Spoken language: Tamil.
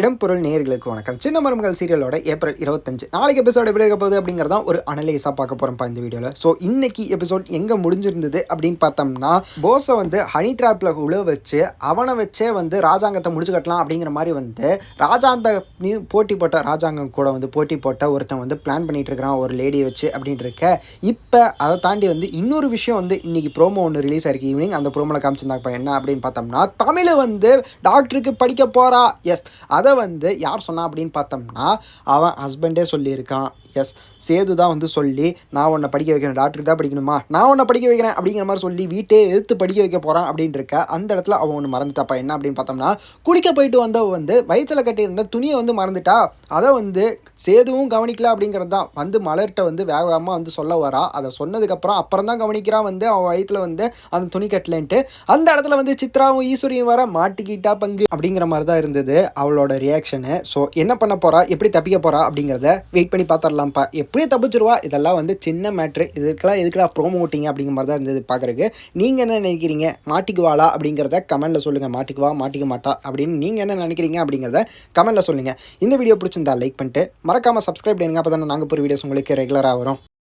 இடம் பொருள் நேர்களுக்கு வணக்கம். சின்ன மருமகள் சீரியலோட ஏப்ரல் இருபத்தஞ்சு. நாளைக்கு எபிசோட் எப்படி இருக்க போகுது அப்படிங்கிறதா ஒரு அனலைஸாக பார்க்க போகிறோம்ப்பா இந்த வீடியோவில் ஸோ இன்னைக்கு எபிசோட் எங்கே முடிஞ்சிருந்தது அப்படின்னு பார்த்தோம்னா போஸை வந்து ஹனி ட்ராப்பில் உழ வச்சு அவனை வச்சே வந்து ராஜாங்கத்தை முடிச்சு கட்டலாம் அப்படிங்கிற மாதிரி வந்து ராஜாந்த போட்டி போட்ட ராஜாங்கம் கூட வந்து போட்டி போட்ட ஒருத்தன் வந்து பிளான் பண்ணிட்டு இருக்கிறான் ஒரு லேடியை வச்சு அப்படின்ட்டு இருக்க. இப்போ அதை தாண்டி வந்து இன்னொரு விஷயம் வந்து இன்னைக்கு ப்ரோமோ ஒன்று ரிலீஸ் ஆயிருக்கு. ஈவினிங் அந்த ப்ரோமோவில் காமிச்சிருந்தாப்பா என்ன அப்படின்னு பார்த்தோம்னா தமிழை வந்து டாக்டருக்கு படிக்க போகிறா எஸ் அதை வந்து யார் சொன்னா அப்படின்னு பார்த்தோம்னா அவன் ஹஸ்பண்டே சொல்லியிருக்கான். எஸ் சேது தான் வந்து சொல்லி நான் உன்னை படிக்க வைக்கிறேன். டாக்டருக்கு தான் படிக்கணுமா? நான் உன்னை படிக்க வைக்கிறேன். அப்படிங்கிற மாதிரி சொல்லி வீட்டே எதிர்த்து படிக்க வைக்க போகிறான் அப்படின்ட்டு இருக்க அந்த இடத்துல அவன் ஒன்று மறந்துட்டாப்பா. என்ன அப்படின்னு பார்த்தோம்னா குளிக்க போயிட்டு வந்தவ வந்து வயிற்றில் கட்டியிருந்த துணியை வந்து மறந்துட்டா. அதை வந்து சேதுவும் கவனிக்கல அப்படிங்கிறது தான். வந்து மலர்கிட்ட வந்து வேக வேகமாக வந்து சொல்ல வரா. அதை சொன்னதுக்கப்புறம் அப்புறம் தான் கவனிக்கிறான் வந்து அவன் வயிற்றில் வந்து அந்த துணி கட்டலன்ட்டு. அந்த இடத்துல வந்து சித்ராவும் ஈஸ்வரியும் வர மாட்டிக்கிட்டா பங்கு அப்படிங்கிற மாதிரி தான் இருந்தது. அவளோட ரியாக்ஷனு ஸோ என்ன பண்ண போகிறா எப்படி தப்பிக்க போகிறா அப்படிங்கிறத வெயிட் பண்ணி பார்த்துடலாம்ப்பா. எப்படி தப்பிச்சிருவா? இதெல்லாம் வந்து சின்ன மேட்ரு இதுக்கெல்லாம் எதுக்குடா ப்ரோமோ ஓட்டிங்க அப்படிங்கிற மாதிரி தான் இருந்தது பார்க்குறக்கு நீங்கள் என்ன நினைக்கிறீங்க? மாட்டிக்குவாளா? அப்படிங்கிறத கமெண்ட்டில் சொல்லுங்கள் மாட்டிக்குவா? மாட்டிக்க மாட்டா? அப்படின்னு நீங்கள் என்ன நினைக்கிறீங்க? அப்படிங்கிறத கமெண்ட்டில் சொல்லுங்கள் இந்த வீடியோ பிடிச்சிருந்தா லைக் பண்ணிட்டு மறக்காமல் சப்ஸ்கிரைப் பண்ணுங்க அப்போ தானே நாங்கள் போகிற வீடியோஸ் உங்களுக்கு ரெகுலராக வரும்.